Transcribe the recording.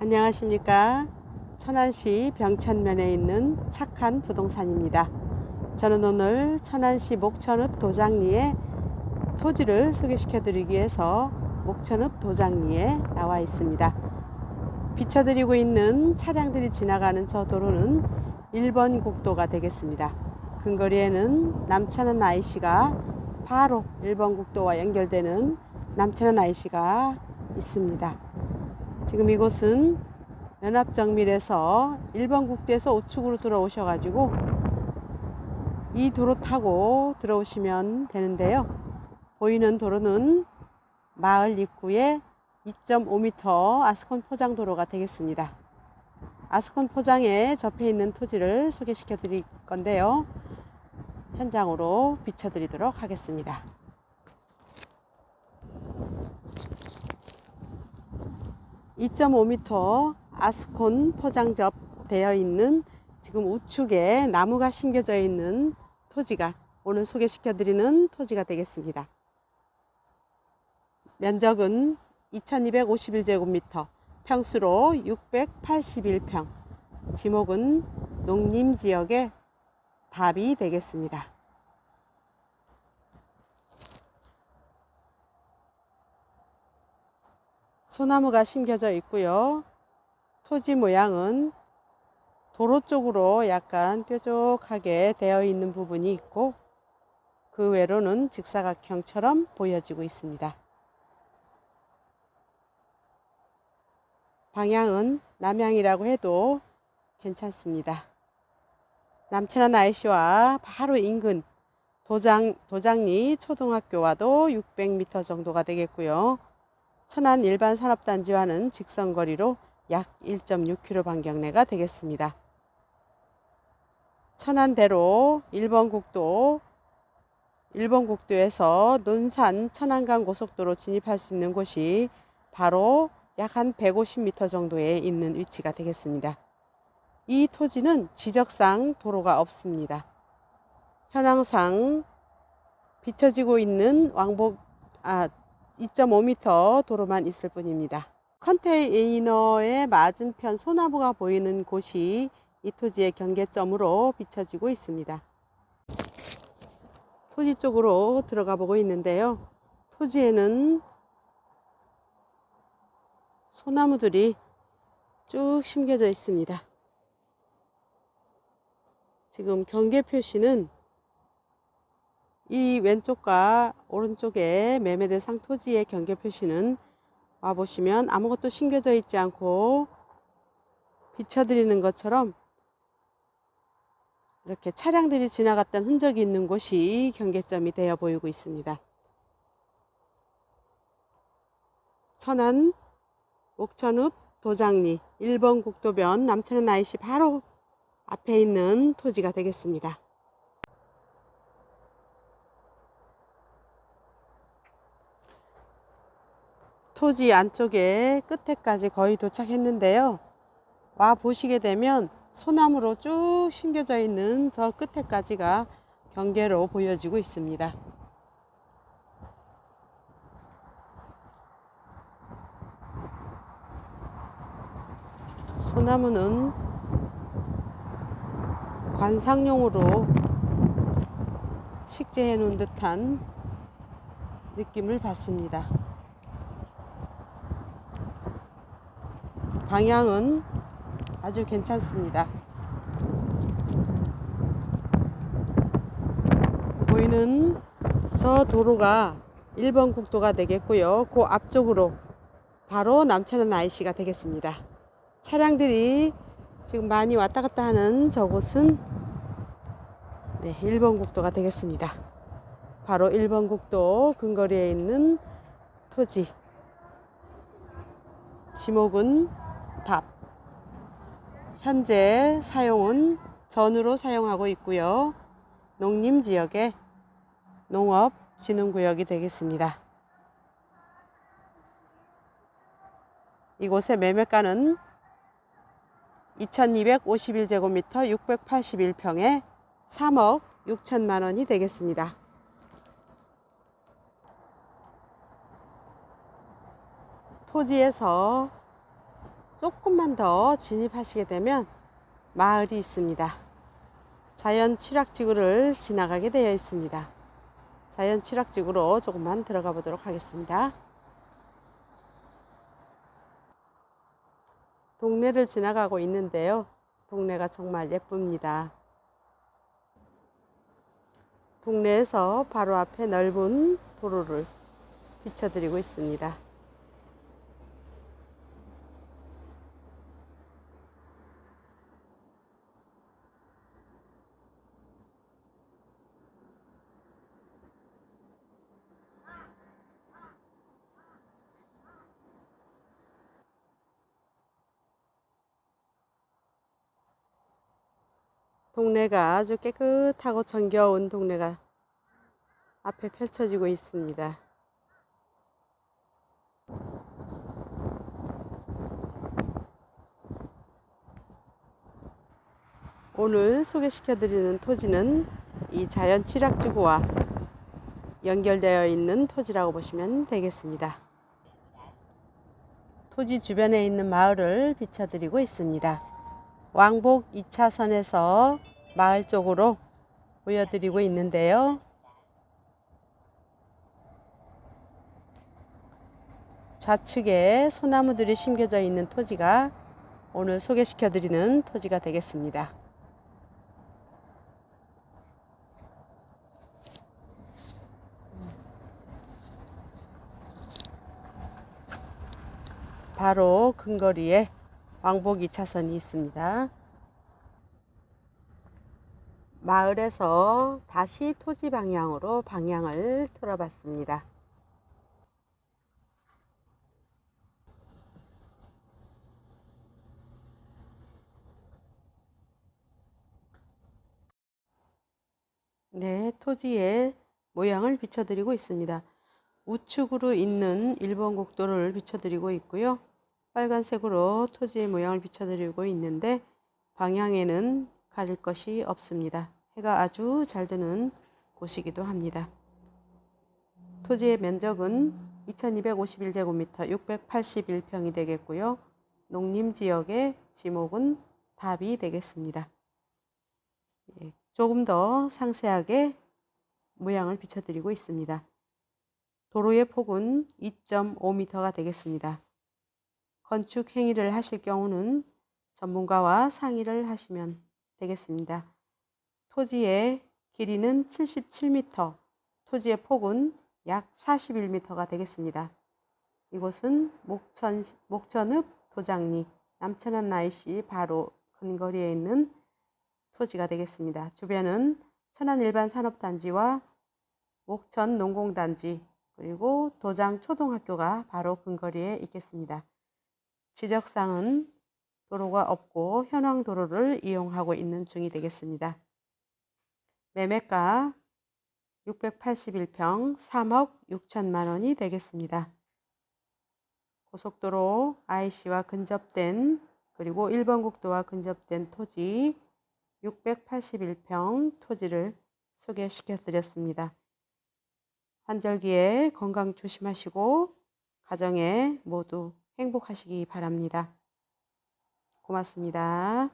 안녕하십니까. 천안시 병천면에 있는 착한 부동산입니다. 저는 오늘 천안시 목천읍 도장리에 토지를 소개시켜 드리기 위해서 목천읍 도장리에 나와 있습니다. 비춰드리고 있는 차량들이 지나가는 저 도로는 1번 국도가 되겠습니다. 근거리에는 남천안 IC가 바로 1번 국도와 연결되는 남천안 IC가 있습니다. 지금 이곳은 연합정밀에서 1번 국도에서 우측으로 들어오셔가지고 이 도로 타고 들어오시면 되는데요. 보이는 도로는 마을 입구에 2.5m 아스콘 포장 도로가 되겠습니다. 아스콘 포장에 접해 있는 토지를 소개시켜 드릴 건데요. 현장으로 비춰 드리도록 하겠습니다. (2.5m) 아스콘 포장접 되어 있는 지금 우측에 나무가 심겨져 있는 토지가 오늘 소개시켜 드리는 토지가 되겠습니다. 면적은 2251제곱미터, 평수로 681평, 지목은 농림지역의 답이 되겠습니다. 소나무가 심겨져 있고요. 토지 모양은 도로 쪽으로 약간 뾰족하게 되어 있는 부분이 있고 그 외로는 직사각형처럼 보여지고 있습니다. 방향은 남향이라고 해도 괜찮습니다. 남천안 IC와 바로 인근 도장, 도장리 초등학교와도 600m 정도가 되겠고요. 천안 일반 산업단지와는 직선거리로 약 1.6km 반경 내가 되겠습니다. 천안대로 1번 국도 1번 국도에서 논산 천안강 고속도로 진입할 수 있는 곳이 바로 약 한 150m 정도에 있는 위치가 되겠습니다. 이 토지는 지적상 도로가 없습니다. 현황상 비춰지고 있는 왕복 아 2.5m 도로만 있을 뿐입니다. 컨테이너의 맞은편 소나무가 보이는 곳이 이 토지의 경계점으로 비춰지고 있습니다. 토지 쪽으로 들어가 보고 있는데요. 토지에는 소나무들이 쭉 심겨져 있습니다. 지금 경계 표시는 이 왼쪽과 오른쪽에 매매 대 상 토지의 경계 표시는 와 보시면 아무것도 심겨져 있지 않고 비춰드리는 것처럼 이렇게 차량들이 지나갔던 흔적이 있는 곳이 경계점이 되어 보이고 있습니다. 천안 옥천읍 도장리 1번 국도변 남천안 IC 바로 앞에 있는 토지가 되겠습니다. 토지 안쪽에 끝에까지 거의 도착했는데요. 와 보시게 되면 소나무로 쭉 심겨져 있는 저 끝에까지가 경계로 보여지고 있습니다. 소나무는 관상용으로 식재해 놓은 듯한 느낌을 받습니다. 방향은 아주 괜찮습니다. 보이는 저 도로가 1번 국도가 되겠고요. 그 앞쪽으로 바로 남천안 IC가 되겠습니다. 차량들이 지금 많이 왔다 갔다 하는 저곳은 네, 1번 국도가 되겠습니다. 바로 1번 국도 근거리에 있는 토지. 지목은 답. 현재 사용은 전으로 사용하고 있고요. 농림 지역의 농업 진흥 구역이 되겠습니다. 이곳의 매매가는 2251제곱미터 681평에 3억 6천만 원이 되겠습니다. 토지에서 조금만 더 진입하시게 되면 마을이 있습니다. 자연 취락지구를 지나가게 되어 있습니다. 자연 취락지구로 조금만 들어가 보도록 하겠습니다. 동네를 지나가고 있는데요. 동네가 정말 예쁩니다. 동네에서 바로 앞에 넓은 도로를 비춰드리고 있습니다. 동네가 아주 깨끗하고 정겨운 동네가 앞에 펼쳐지고 있습니다. 오늘 소개시켜드리는 토지는 이 자연 취락지구와 연결되어 있는 토지라고 보시면 되겠습니다. 토지 주변에 있는 마을을 비춰드리고 있습니다. 왕복 2차선에서 마을 쪽으로 보여드리고 있는데요. 좌측에 소나무들이 심겨져 있는 토지가 오늘 소개시켜 드리는 토지가 되겠습니다. 바로 근거리에 왕복 2차선이 있습니다. 마을에서 다시 토지 방향으로 방향을 틀어봤습니다. 네, 토지의 모양을 비춰드리고 있습니다. 우측으로 있는 1번 국도를 비춰드리고 있고요. 빨간색으로 토지의 모양을 비춰드리고 있는데 방향에는 가릴 것이 없습니다. 해가 아주 잘 드는 곳이기도 합니다. 토지의 면적은 2251제곱미터 681평이 되겠고요. 농림지역의 지목은 답이 되겠습니다. 예, 조금 더 상세하게 모양을 비춰드리고 있습니다. 도로의 폭은 2.5m가 되겠습니다. 건축 행위를 하실 경우는 전문가와 상의를 하시면 되겠습니다. 토지의 길이는 77m, 토지의 폭은 약 41m가 되겠습니다. 이곳은 목천, 목천읍 도장리 남천안 나이시 바로 근거리에 있는 토지가 되겠습니다. 주변은 천안 일반 산업단지와 목천 농공단지 그리고 도장 초등학교가 바로 근거리에 있겠습니다. 지적상은 도로가 없고 현황 도로를 이용하고 있는 중이 되겠습니다. 매매가 681평 3억 6천만 원이 되겠습니다. 고속도로 IC와 근접된 그리고 1번 국도와 근접된 토지 681평 토지를 소개시켜 드렸습니다. 환절기에 건강 조심하시고 가정에 모두 행복하시기 바랍니다. 고맙습니다.